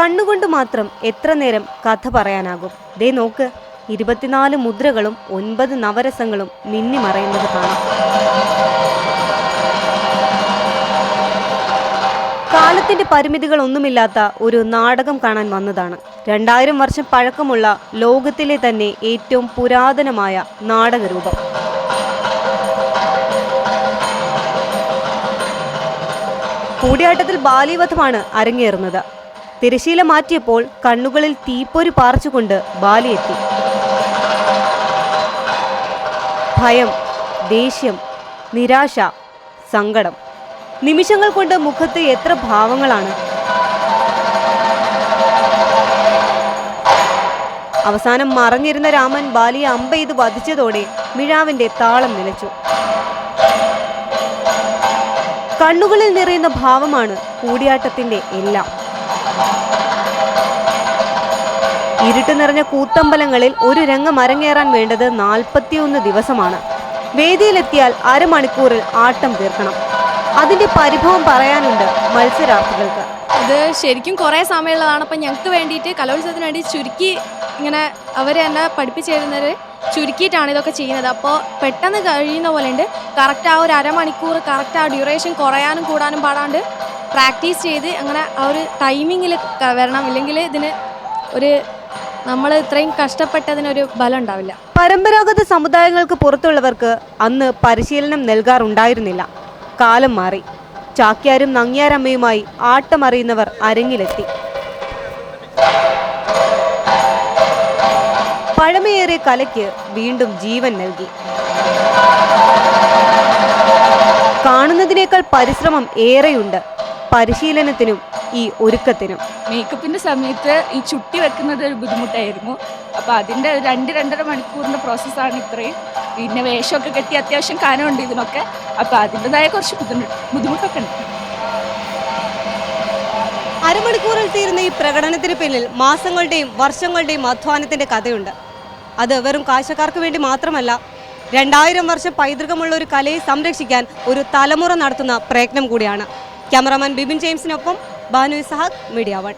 കണ്ണുകൊണ്ട് മാത്രം എത്ര നേരം കഥ പറയാനാകും? ദേ നോക്ക് ഇരുപത്തിനാല് മുദ്രകളും ഒൻപത് നവരസങ്ങളും മിന്നി മറയുന്നത് കാണാം. കാലത്തിന്റെ പരിമിതികൾ ഒന്നുമില്ലാത്ത ഒരു നാടകം കാണാൻ വന്നതാണ്. രണ്ടായിരം വർഷം പഴക്കമുള്ള ലോകത്തിലെ തന്നെ ഏറ്റവും പുരാതനമായ നാടകരൂപം. കൂടിയാട്ടത്തിൽ ബാലിവധമാണ് അരങ്ങേറുന്നത്. തിരശീല മാറ്റിയപ്പോൾ കണ്ണുകളിൽ തീപ്പൊരി പാറിച്ചുകൊണ്ട് ബാലിയെത്തി ഭയം ദേഷ്യം നിരാശ സങ്കടം. നിമിഷങ്ങൾ കൊണ്ട് മുഖത്ത് എത്ര ഭാവങ്ങളാണ്. അവസാനം മറഞ്ഞിരുന്ന രാമൻ ബാലിയെ അമ്പെയ്ത് വധിച്ചതോടെ മിഴാവിന്റെ താളം നിലച്ചു. കണ്ണുകളിൽ നിറയുന്ന ഭാവമാണ് കൂടിയാട്ടത്തിന്റെ എല്ലാം. ഇരുട്ട് നിറഞ്ഞ കൂത്തമ്പലങ്ങളിൽ ഒരു രംഗം അരങ്ങേറാൻ വേണ്ടത് നാൽപ്പത്തിയൊന്ന് ദിവസമാണ്. വേദിയിലെത്തിയാൽ അരമണിക്കൂറിൽ ആട്ടം തീർക്കണം. അതിന്റെ പരിഭവം പറയാനുണ്ട് മത്സരാർത്ഥികൾക്ക്. ഇത് ശരിക്കും കുറേ സമയമുള്ളതാണ്. അപ്പം ഞങ്ങൾക്ക് വേണ്ടിയിട്ട് കലോത്സവത്തിന് വേണ്ടി ചുരുക്കി ഇങ്ങനെ അവരെ തന്നെ പഠിപ്പിച്ചു തരുന്നത് ചുരുക്കിയിട്ടാണ് ഇതൊക്കെ ചെയ്യുന്നത്. അപ്പോൾ പെട്ടെന്ന് കഴിയുന്ന പോലെ ഉണ്ട് കറക്റ്റ് ആ ഒരു അരമണിക്കൂർ കറക്റ്റ് ആ ഡ്യൂറേഷൻ കുറയാനും കൂടാനും പാടാണ്ട് പ്രാക്ടീസ് ചെയ്ത് അങ്ങനെ ആ ഒരു ടൈമിങ്ങിൽ വരണം. ഇല്ലെങ്കിൽ ഇതിന് ഒരു നമ്മൾ ഇത്രയും കഷ്ടപ്പെട്ടതിനൊരു ബലം ഉണ്ടാവില്ല പരമ്പരാഗത സമുദായങ്ങൾക്ക് പുറത്തുള്ളവർക്ക് അന്ന് പരിശീലനം നൽകാറുണ്ടായിരുന്നില്ല. കാലം മാറി. ചാക്യാരും നങ്ങ്യാരമ്മയുമായി ആട്ടമറിയുന്നവർ അരങ്ങിലെത്തി. പഴമയേറിയ കലയ്ക്ക് വീണ്ടും ജീവൻ നൽകി. കാണുന്നതിനേക്കാൾ പരിശ്രമം ഏറെയുണ്ട്. പരിശീലനത്തിനും ഈ ഒരുക്കത്തിനും. മേക്കപ്പിന്റെ സമയത്ത് ഈ ചുട്ടി വെക്കുന്നത് ഒരു ബുദ്ധിമുട്ടായിരുന്നു. അപ്പോൾ അതിന്റെ രണ്ട് രണ്ടര മണിക്കൂറിന്റെ പ്രോസസ്സാണ് ഇത്രയും. പിന്നെ വേഷമൊക്കെ കെട്ടി അത്യാവശ്യം കാനമുണ്ട് ഇതിനൊക്കെ. അപ്പോൾ അതിന്റെതായ കുറച്ച് ബുദ്ധിമുട്ട് ബുദ്ധിമുട്ടൊക്കെ ഉണ്ട്. അരമണിക്കൂറിൽ തീരുന്ന ഈ പ്രകടനത്തിന് പിന്നിൽ മാസങ്ങളുടെയും വർഷങ്ങളുടെയും അധ്വാനത്തിന്റെ കഥയുണ്ട്. അത് വെറും കാഴ്ചക്കാർക്ക് വേണ്ടി മാത്രമല്ല രണ്ടായിരം വർഷം പൈതൃകമുള്ള ഒരു കലയെ സംരക്ഷിക്കാൻ ഒരു തലമുറ നടത്തുന്ന പ്രയത്നം കൂടിയാണ്. ക്യാമറാമാൻ ബിബിൻ ജെയിംസിനൊപ്പം ബാനു ഇസഹാഖ് മീഡിയ വൺ.